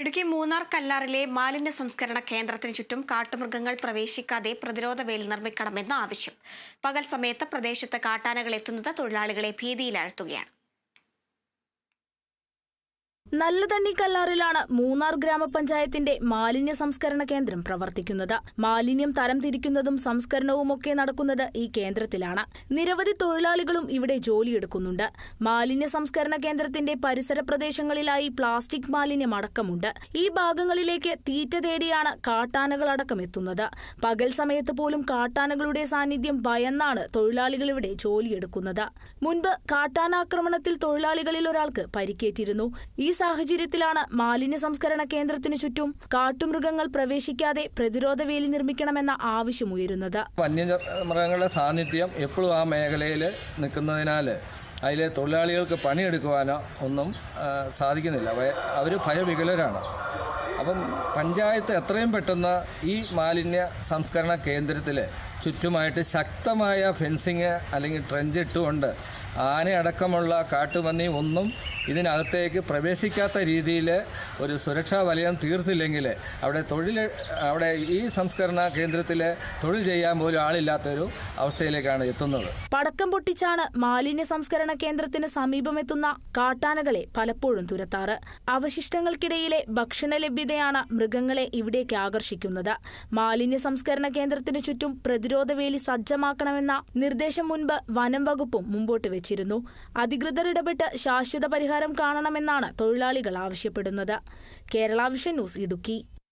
ഇടുക്കി മൂന്നാർ കല്ലാറിലെ മാലിന്യ സംസ്കരണ കേന്ദ്രത്തിന് ചുറ്റും കാട്ടുമൃഗങ്ങൾ പ്രവേശിക്കാതെ പ്രതിരോധ വേൽ നിർമ്മിക്കണമെന്ന ആവശ്യം. പകൽ സമയത്ത് പ്രദേശത്ത് കാട്ടാനകൾ എത്തുന്നത് തൊഴിലാളികളെ ഭീതിയിലാഴ്ത്തുകയാണ്. നല്ലതണ്ണി കല്ലാറിലാണ് മൂന്നാർ ഗ്രാമപഞ്ചായത്തിന്റെ മാലിന്യ സംസ്കരണ കേന്ദ്രം പ്രവർത്തിക്കുന്നത്. മാലിന്യം തരംതിരിക്കുന്നതും സംസ്കരണവുമൊക്കെ നടക്കുന്നത് ഈ കേന്ദ്രത്തിലാണ്. നിരവധി തൊഴിലാളികളും ഇവിടെ ജോലിയെടുക്കുന്നുണ്ട്. മാലിന്യ സംസ്കരണ കേന്ദ്രത്തിന്റെ പരിസര പ്രദേശങ്ങളിലായി പ്ലാസ്റ്റിക് മാലിന്യം അടക്കമുണ്ട്. ഈ ഭാഗങ്ങളിലേക്ക് തീറ്റ തേടിയാണ് കാട്ടാനകളടക്കം എത്തുന്നത്. പകൽ സമയത്ത് പോലും കാട്ടാനകളുടെ സാന്നിധ്യം ഭയന്നാണ് തൊഴിലാളികൾ ഇവിടെ ജോലിയെടുക്കുന്നത്. മുൻപ് കാട്ടാനാക്രമണത്തിൽ തൊഴിലാളികളിൽ ഒരാൾക്ക് പരിക്കേറ്റിരുന്നു. ഈ സാഹചര്യത്തിലാണ് മാലിന്യ സംസ്കരണ കേന്ദ്രത്തിനു ചുറ്റും കാട്ടുമൃഗങ്ങൾ പ്രവേശിക്കാതെ പ്രതിരോധ വേലി നിർമ്മിക്കണമെന്ന ആവശ്യമുയരുന്നത് വന്യമൃഗങ്ങളുടെ സാന്നിധ്യം എപ്പോഴും ആ മേഖലയിൽ നിൽക്കുന്നതിനാൽ അതിലെ തൊഴിലാളികൾക്ക് പണിയെടുക്കുവാനോ ഒന്നും സാധിക്കുന്നില്ല. അവർ ഭയവികലരാണ്. അപ്പം പഞ്ചായത്ത് എത്രയും പെട്ടെന്ന് ഈ മാലിന്യ സംസ്കരണ കേന്ദ്രത്തിൽ ചുറ്റുമായിട്ട് ശക്തമായ ഫെൻസിങ് അല്ലെങ്കിൽ ട്രെഞ്ച് ഇട്ടുകൊണ്ട് ആനയടക്കമുള്ള കാട്ടുപന്നി ഒന്നും ഇതിനകത്തേക്ക് പ്രവേശിക്കാത്ത രീതിയിൽ ഒരു സുരക്ഷാ വലയം തീർത്തില്ലെങ്കിൽ അവിടെ തൊഴിൽ അവിടെ ഈ സംസ്കരണ കേന്ദ്രത്തിൽ തൊഴിൽ ചെയ്യാൻ പോലും ആളില്ലാത്തൊരു അവസ്ഥയിലേക്കാണ് എത്തുന്നത്. പടക്കം പൊട്ടിച്ചാണ് മാലിന്യ സംസ്കരണ കേന്ദ്രത്തിന് സമീപമെത്തുന്ന കാട്ടാനകളെ പലപ്പോഴും തുരത്താറ്. അവശിഷ്ടങ്ങൾക്കിടയിലെ ഭക്ഷണ ലഭ്യതയാണ് മൃഗങ്ങളെ ഇവിടേക്ക് ആകർഷിക്കുന്നത്. മാലിന്യ സംസ്കരണ കേന്ദ്രത്തിനു ചുറ്റും പ്രതിരോധവേലി സജ്ജമാക്കണമെന്ന നിർദ്ദേശം മുൻപ് വനം വകുപ്പും മുമ്പോട്ട് വെച്ചിരുന്നു അധികൃതർ ഇടപെട്ട് ശാശ്വത പരിഹാരം കാണണമെന്നാണ് തൊഴിലാളികൾ ആവശ്യപ്പെടുന്നത്. Kerala vision news Idukki.